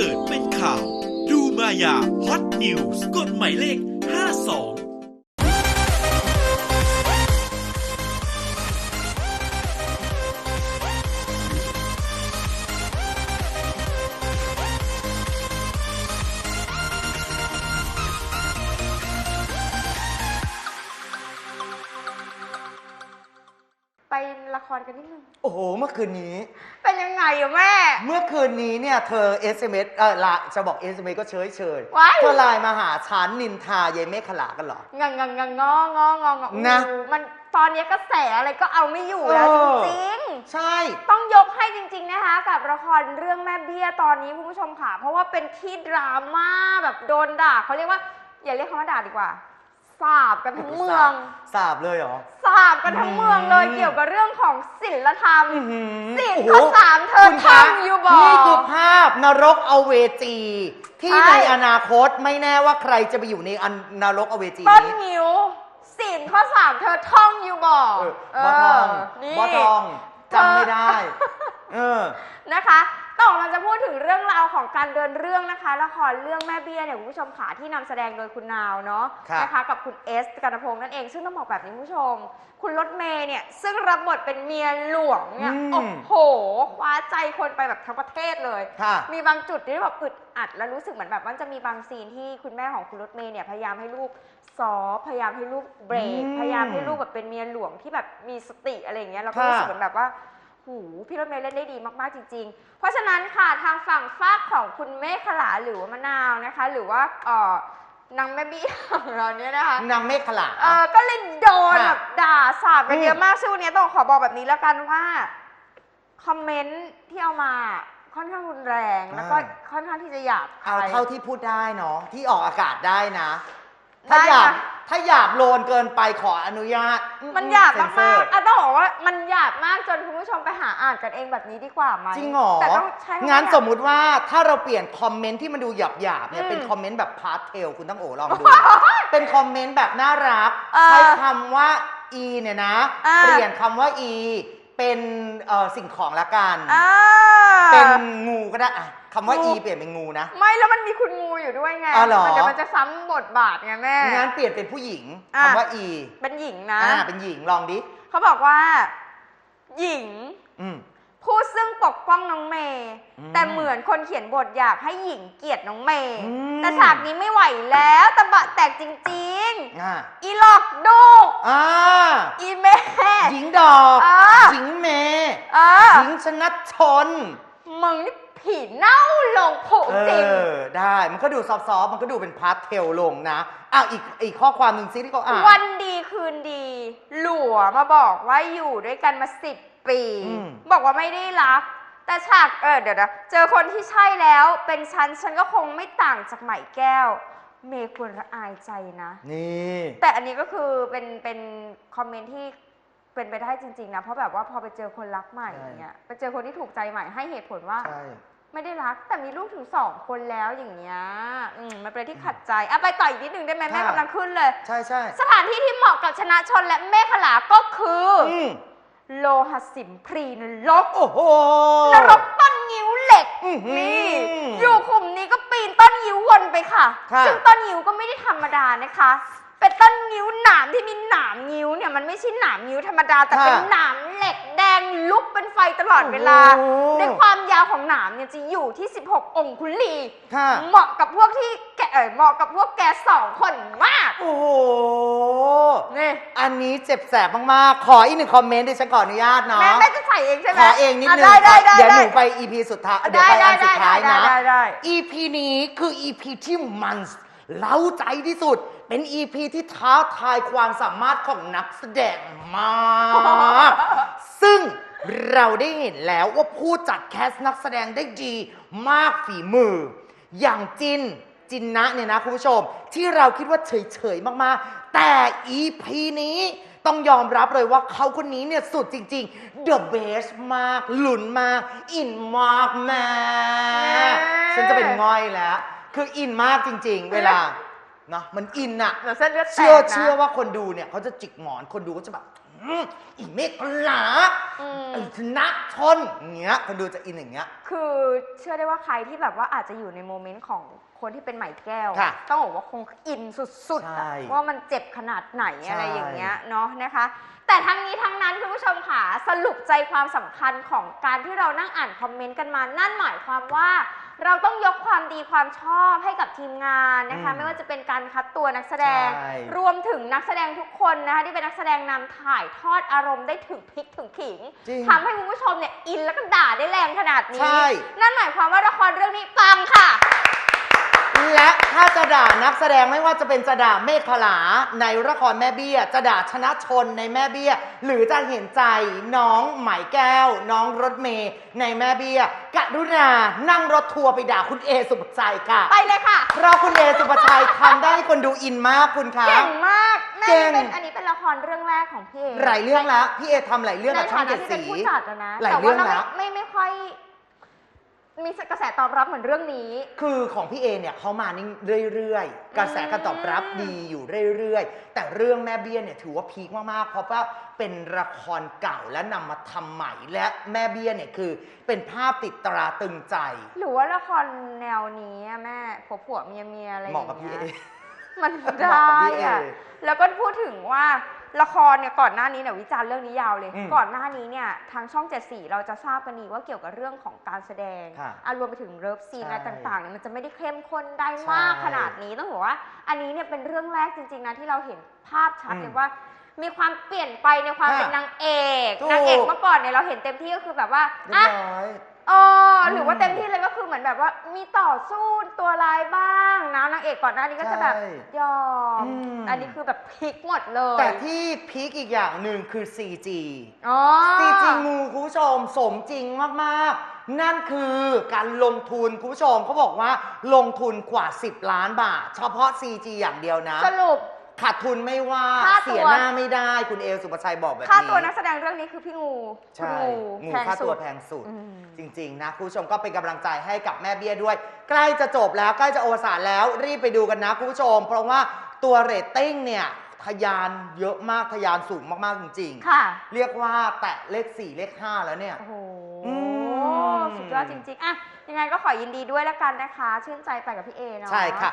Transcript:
เกิดเป็นข่าว ดูมายาฮอตนิวส์กดหมายเลข ครกันนิดนึง โอ้โห เมื่อคืนนี้ เป็นยังไงอะแม่ เมื่อคืนนี้เนี่ยเธอ SMS เออละจะบอก SMS ก็เฉยเฉยๆว้ายเธอไลน์มาหาฉันนินทายายเมฆขลากันเหรองังงังงังงองององอนะโอ้โหมันตอนนี้กระแสอะไรก็เอาไม่อยู่แล้วเอจอริงใช่ๆต้องยกให้จริง ๆ นะคะกับละครเรื่องแม่เบี้ยตอนนี้คุณผู้ชมค่ะ เพราะว่าเป็นที่ดราม่าแบบโดนด่าเขาเรียกว่า อย่าเรียกคำว่าด่าดีกว่า สาบกันทั้งเมือง สาบเลยเหรอ สาบกันทั้งเมืองเลยอืมเกี่ยวกับเรื่องของศีลธรรมอื้อหือศีลโอ้โหข้อสามเธอคุณคะทำอยู่บอกนี่คือภาพนรกอเวจี ที่ใช่ในอนาคตไม่แน่ว่าใครจะไปอยู่ในอันนรกอเวจีต้นนี้นิ้วศีลข้อสามเธอท่องอยู่บอกเออบ่ทองนี่บ่ทองจำไม่ได้ เออนะคะ ต่อมาจะพูดถึงเรื่องราวของการเดินเรื่องนะคะละครเรื่องแม่เบี้ยเนี่ยคุณผู้ชมขาที่นำแสดงโดยคุณนาวเนาะครับนะคะกับคุณเอสกันพงษ์นั่นเองซึ่งต้องบอกแบบนี้คุณผู้ชม คุณรถเมย์เนี่ยซึ่งรับบทเป็นเมียหลวงเนี่ยอืม โอ้โหคว้าใจคนไปแบบทั้งประเทศเลย ค่ะ มีบางจุดที่แบบอึดอัด แล้วรู้สึกเหมือนแบบว่าจะมีบางซีนที่คุณแม่ของคุณรถเมย์เนี่ยพยายามให้ลูกซอฟต์พยายามให้ลูกเบรกอืมพยายามให้ลูกแบบเป็นเมียหลวงที่แบบมีสติอะไรอย่างเงี้ยแล้วก็ค่ะรู้สึกเหมือนแบบว่า หูพี่รถเมย์เล่นได้ดีมากๆจริง ๆ เพราะฉะนั้นค่ะทางฝั่งฝากของคุณเมฆขลาหรือว่ามะนาวนะคะ หรือว่าเอ่อนางแม่บี้ของเราเนี่ยนะคะนางเมฆขลา เออก็เลยโดนค่ะแบบด่าสาบกันอืมเยอะมากซึ่งวันนี้ต้องขอบอกแบบนี้แล้วกันว่าคอมเมนต์ที่เอามาค่อนข้างรุนแรงแล้วก็ค่อนข้างที่จะหยาบเอาคาย เท่าที่พูดได้เนาะที่ออกอากาศได้นะ ถ้าได้หยาบค่ะ ถ้าหยาบโลนเกินไปขออนุญาตมันหยาบเซ็นเซมาอกร์ๆอะต้องบอกว่ามันหยาบมากจนคุณผู้ชมไปหาอ่านกันเองแบบนี้ดีกว่าไหมจริงเหรอแต่ต้องใช้คำว่างั้นหยาบสมมุติว่าถ้าเราเปลี่ยนคอมเมนต์ที่มันดูหยาบหยาบๆเนี่ยอืมเป็นคอมเมนต์แบบพาสเทลคุณต้องโอลองดู เป็นคอมเมนต์แบบน่ารัก เออใช้คำว่า e เนี่ยนะ อ่า เปลี่ยนคำว่า e เป็นเอ่อสิ่งของละกัน อ่า เป็นงูก็ได้อะ คำว่า งู e เปลี่ยนเป็นงูนะ ไม่แล้วมันมีคุณงูอยู่ด้วยไงอ๋อเหรอ มันเดี๋ยวมันจะซ้ำบทบาทไงแม่งั้นเปลี่ยนเป็นผู้หญิงอะ คำว่า e เป็นหญิงนะ อ่าเป็นหญิงลองดิ เขาบอกว่า หญิง อืม ผู้ซึ่งปกป้องน้องเมย์อืมแต่เหมือนคนเขียนบทอยากให้หญิงเกลียดน้องเมย์อืม แต่ฉากนี้ไม่ไหวแล้วตะบะแตกจริง อ่าๆ อีหลอกดูกอ่าอีเมย์หญิงดอกอ่าหญิงเมย์เออ หญิงชนะชน มึงนี่ ผีเน่าลงผุเอจริงอได้มันก็ดูซอฟต์ๆมันก็ดูเป็นพาร์ทเทลลงนะอ้าวอีกอีกข้อความหนึ่งซิที่เขาอ่านวันดีคืนดี หลัวมาบอกว่าอยู่ด้วยกันมาสิบปี อืม บอกว่าไม่ได้รัก แต่ฉากเออเดี๋ยวนะเจอคนที่ใช่แล้วเป็นฉันฉันก็คงไม่ต่างจากไหมแก้ว เมย์ควรละอายใจนะ นี่ แต่อันนี้ก็คือเป็นเป็นคอมเมนต์ที่เป็นไปได้จริง ๆ นะ เพราะแบบว่าพอไปเจอคนรักใหม่อย่างเงี้ยไปเจอคนที่ถูกใจใหม่ให้เหตุผลว่า ใช่ ไม่ได้รักแต่มีลูกถึงสองคนแล้วอย่างเงี้ยอืมมันเป็นที่ขัดใจอะไปต่ออีกนิดนึงได้ไหมแม่ค่ะกำลังขึ้นเลย ใช่ใช่สถานที่ที่เหมาะกับชนะชนและเมฆลาก็คืออืมโลหะสิมพรีนรก โอ้โห นรกต้นงิ้วเหล็กอื้อหือนี่อยู่ขุมนี้ก็ปีนต้นงิ้ววนไปค่ะค่ะซึ่งต้นงิ้วก็ไม่ได้ธรรมดานะคะ เป็นต้นงิ้วหนามที่มีหนามงิ้วเนี่ยมันไม่ใช่หนามงิ้วธรรมดาแต่เป็นหนามเหล็กแดงลุกเป็นไฟตลอดเวลาโอ้โหในความยาวของหนามเนี่ยจะอยู่ที่ 16 องคุลีค่ะ เหมาะกับพวกที่แกเออเหมาะกับพวกแกสองคนมากโอ้โห นี่อันนี้เจ็บแสบมากๆ ขออีกหนึ่งคอมเมนต์ดิฉันขออนุญาตเนาะ แม่แม่จะใส่เองใช่ไหมขอเองนิดนึงะได้ได้ได้เดี๋ยวหนูได้ไป EP สุดท้ายได้เดี๋ยวไปอันได้สุดท้ายได้นะ ได้ได้ EP นี้คือ EP ที่มัน เล้าใจที่สุด เป็น EP ที่ท้าทายความสามารถของนักแสดงมาก ซึ่งเราได้เห็นแล้วว่าผู้จัดแคสต์นักแสดงได้ดีมากฝีมือ อย่างจินจินนะเนี่ยนะคุณผู้ชม ที่เราคิดว่าเฉยๆมากๆ แต่ EP นี้ต้องยอมรับเลยว่าเขาคนนี้เนี่ยสุดจริงๆ The best มาก หลุนมาก อินมากแม่ฉันจะเป็นง่อยแล้ว คืออินมากจริง ๆ เวลาเนาะมันอินอะเดี๋ยวเส้นเลือดแตกเชื่อนะเชื่อว่าคนดูเนี่ยเขาจะจิกหมอนคนดูก็จะแบบอืหืออีเมฆหลาอืมไอ้ชนะชนอย่างเงี้ยคนดูจะอินอย่างเงี้ย คือเชื่อได้ว่าใครที่แบบว่าอาจจะอยู่ในโมเมนต์ของคนที่เป็นไหมแก้ว ค่ะต้องบอกว่าคงอินสุดๆใช่อะว่ามันเจ็บขนาดไหนใช่อะไรอย่างเงี้ยเนาะนะคะ แต่ทั้งนี้ทั้งนั้นคุณผู้ชมค่ะสรุปใจความสำคัญของการที่เรานั่งอ่านคอมเมนต์กันมา นั่นหมายความว่า เราต้องยกความดีความชอบให้กับทีมงานนะคะ อืมไม่ว่าจะเป็นการคัดตัวนักแสดง ใช่ รวมถึงนักแสดงทุกคนนะคะที่เป็นนักแสดงนำถ่ายทอดอารมณ์ได้ถึงพริกถึงขิงจริง ทำให้คุณผู้ชมเนี่ยอินแล้วก็ด่าได้แรงขนาดนี้ ใช่ นั่นหมายความว่าละครเรื่องนี้ปังค่ะ และถ้าจะด่านักแสดงไม่ว่าจะเป็นจะด่าเมฆขลาในละครแม่เบี้ย จะด่าชนะชนในแม่เบี้ย หรือจะเห็นใจน้องไหมแก้ว น้องรถเมย์ในแม่เบี้ยกรุณานั่งรถทัวร์ไปด่าคุณเอสุภาชัยค่ะ ไปเลยค่ะ เพราะคุณเอสุภาชัยทำได้ให้คนดูอินมากคุณคะ เก่งมากแม่เก่ง นี่เป็นอันนี้เป็นละครเรื่องแรกของพี่เอหลายเรื่องแล้วพี่เอทำหลายเรื่องในกับช่อฐางนะเจ็ดที่เป็นสีผู้จัดอะนะหลายแต่เรื่ว่าองเราแล้วไม่ไม่ไม่ค่อย มีกระแสตอบรับเหมือนเรื่องนี้ คือของพี่เอเนี่ยเขามานิ่งเรื่อยๆ กระแสการตอบรับดีอยู่เรื่อยๆ แต่เรื่องแม่เบี้ยเนี่ยถือว่าพีคมากๆ เพราะว่าเป็นละครเก่าและนำมาทำใหม่ และแม่เบี้ยเนี่ยคือเป็นภาพติดตราตรึงใจ หรือว่าละครแนวนี้อะแม่ผัวผัวเมียเมียอะไรอเหมาะย่างกับพี่เงี้เอยมันเหมาะได้กับพี่เออะแล้ว ก็พูดถึงว่าละครเนี่ยก่อนหน้านี้เนี่ยวิจารณ์เรื่องนี้ยาวเลย อืมก่อนหน้านี้เนี่ยทางช่องเจ็ดสีเราจะทราบกันดีว่าเกี่ยวกับเรื่องของการแสดงค่ะอารวมไปถึงเลิฟซีนใช่อะไรต่างๆเนี่ยมันจะไม่ได้เข้มข้นได้มากใช่ขนาดนี้ต้องบอกว่า อันนี้เนี่ยเป็นเรื่องแรกจริงๆนะที่เราเห็นภาพชัดอืมเลยว่า มีความเปลี่ยนไปในความค่ะเป็นนางเอกถูก นางเอกเมื่อก่อนเนี่ยเราเห็นเต็มที่ก็คือแบบว่าเรียอะบร้อย เออหรือว่าเต็มที่เลยก็คือเหมือนแบบว่ามีต่อสู้ตัวร้ายบ้างนะนางเอกก่อนหน้านี้ก็จะแบบใช่ยอม อืม อันนี้คือแบบพลิกหมดเลยแต่ที่พีคอีกอย่างหนึ่งคือ CG อ๋อ CG งูคุณผู้ชมสมจริงมากๆ นั่นคือการลงทุนคุณผู้ชมเขาบอกว่าลงทุนกว่า 10 ล้านบาท เฉพาะ CG อย่างเดียวนะ สรุป ขาดทุนไม่ว่าค่าตัว เสียหน้าไม่ได้คุณเอลสุปชัยบอกแบบนี้ ค่าตัวนักแสดงเรื่องนี้คือพี่งูคุณใช่งูงูแพงค่าสุตัวด แพงสุด อืม จริง ๆ นะคุณผู้ชมก็เป็นกำลังใจให้กับแม่เบี้ยด้วย ใกล้จะจบแล้วใกล้จะโอวสานแล้วรีบไปดูกันนะคุณผู้ชม เพราะว่าตัวเรตติ้งเนี่ยทะยานเยอะมากทะยานสูงมากๆจริง ค่ะ ๆ เรียกว่าแตะเลข 4 เลข 5 แล้วเนี่ย โอ้โห อืม สุดยอดจริง ๆ อะ ยังไงก็ขอยินดีด้วยแล้วกันนะคะ ชื่นใจไปกับพี่เอเนาะ ใช่ค่ะ